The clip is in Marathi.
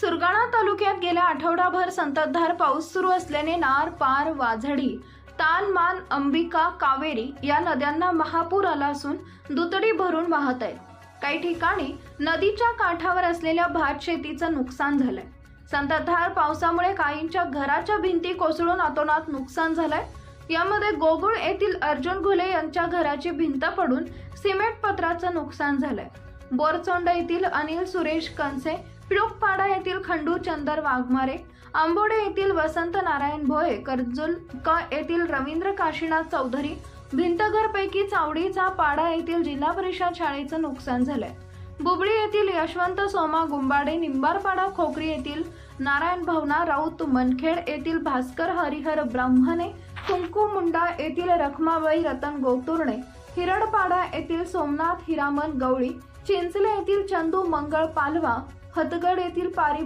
सुरगाणा तालुक्यात गेल्या आठवडाभर संततधार पाऊस सुरू असल्याने नार पार वाझडी तान मान अंबिका कावेरी या नद्यांना महापूर आला असून दुतडी भरून वाहत आहेत. काही ठिकाणी नदीच्या काठावर असलेल्या भात शेतीचं नुकसान झालंय. संततधार पावसामुळे काहींच्या घराच्या भिंती कोसळून अतोनात नुकसान झालंय. यामध्ये गोगुळ येथील अर्जुन घुले यांच्या घराची भिंत पडून सिमेंट पत्राचं नुकसान झालंय. बोरचोंड येथील अनिल सुरेश कंसे पिळुकपाडा येथील खंडू चंदर वाघमारे आंबोडे येथील वसंत नारायण भोये कर्जुल क येथील रवींद्र काशीनाथ चौधरी भिंतघरपैकी चावडीचा पाडा येथील जिल्हा परिषद शाळेचं नुकसान झालंय. बुबळी येथील यशवंत सोमा गुंबाडे निंबारपाडा खोकरी येथील नारायण भवना राऊत मनखेड येथील भास्कर हरिहर ब्राह्मणे कुंकू मुंडा येथील रखमाबाई रतन गोतुर्णे हिरडपाडा येथील सोमनाथ हिरामन गवळी चिंचले येथील चंदू मंगळ पालवा हतगड येथील पारी